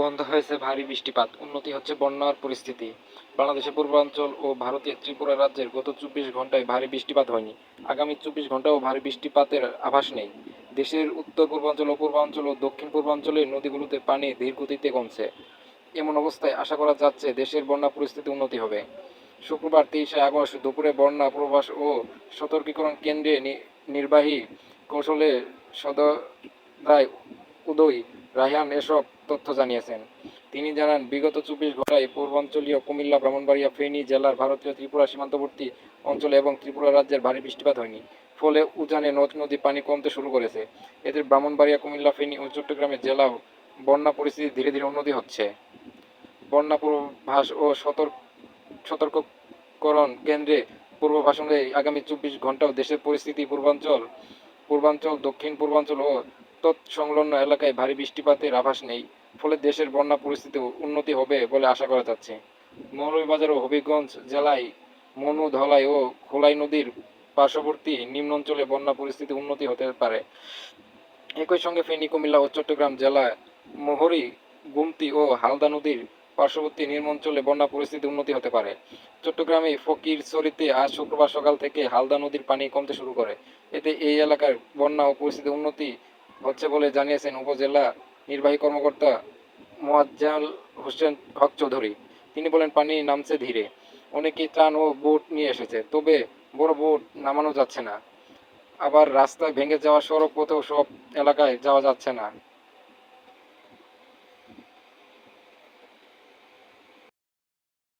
বন্ধ হয়েছে ভারী বৃষ্টিপাত। উন্নতি হচ্ছে বন্যার পরিস্থিতি। বাংলাদেশের পূর্বাঞ্চল ও ভারতের ত্রিপুরা রাজ্যের গত চব্বিশ ঘন্টায় ভারী বৃষ্টিপাত হয়নি। আগামী চব্বিশ ঘন্টাও ভারী বৃষ্টিপাতের আভাস নেই। দেশের উত্তর পূর্বাঞ্চল ও পূর্বাঞ্চল ও দক্ষিণ পূর্বাঞ্চলের নদীগুলোতে পানি ধীর গতিতে কমছে। এমন অবস্থায় আশা করা যাচ্ছে দেশের বন্যা পরিস্থিতি উন্নতি হবে। শুক্রবার তেইশে আগস্ট দুপুরে বন্যা প্রবাস ও সতর্কীকরণ কেন্দ্রে নির্বাহী কৌশলে সদরায় উদয় রায়হান এসব তথ্য জানিয়েছেন। তিনি জানান, বিগত চব্বিশ ঘন্টায় পূর্বাঞ্চলীয় কুমিল্লা, ব্রাহ্মণবাড়িয়া, ফেনী জেলার ভারতীয় ত্রিপুরা সীমান্তবর্তী অঞ্চলে এবং ত্রিপুরা রাজ্যের ভারী বৃষ্টিপাত হয়নি। ফলে উজানে নদ নদী পানি কমতে শুরু করেছে। এতে ব্রাহ্মণবাড়িয়া, কুমিল্লা, ফেনী ও চট্টগ্রামের জেলাও বন্যা পরিস্থিতি ধীরে ধীরে উন্নতি হচ্ছে। বন্যা পূর্বাভাস ও সতর্ক সতর্ককরণ কেন্দ্রে পূর্বাভাস অনুযায়ী আগামী চব্বিশ ঘন্টাও দেশের পরিস্থিতি পূর্বাঞ্চল পূর্বাঞ্চল, দক্ষিণ পূর্বাঞ্চল ও তৎসংলগ্ন এলাকায় ভারী বৃষ্টিপাতের আভাস নেই, ফলে দেশের বন্যা পরিস্থিতি উন্নতি হবে বলে আশা করা যাচ্ছে। মৌলভীবাজার ও হবিগঞ্জ জেলায় মনু, ধলাই ও খোলাই নদীর পার্শ্ববর্তী নিম্ন অঞ্চলে বন্যা পরিস্থিতি উন্নতি হতে পারে। একই সঙ্গে ফেনী, কুমিল্লা ও চট্টগ্রাম জেলায় মোহরী, গুমতি ও হালদা নদীর পার্শ্ববর্তী নিম্ন অঞ্চলে বন্যা পরিস্থিতি উন্নতি হতে পারে। চট্টগ্রামে ফকিরছড়িতে আজ শুক্রবার সকাল থেকে হালদা নদীর পানি কমতে শুরু করে। এতে এই এলাকার বন্যা ও পরিস্থিতি উন্নতি হচ্ছে বলে জানিয়েছেন উপজেলা নির্বাহী কর্মকর্তা মোয়াজ্জাল হোসেন হক চৌধুরী। তিনি বলেন, পানি নামছে ধীরে। অনেকেই ত্রাণ ও বোট নিয়ে এসেছে, তবে বড় বোট নামানো যাচ্ছে না। আবার রাস্তায় ভেঙে যাওয়া সড়ক পথেও সব এলাকায় যাওয়া যাচ্ছে না।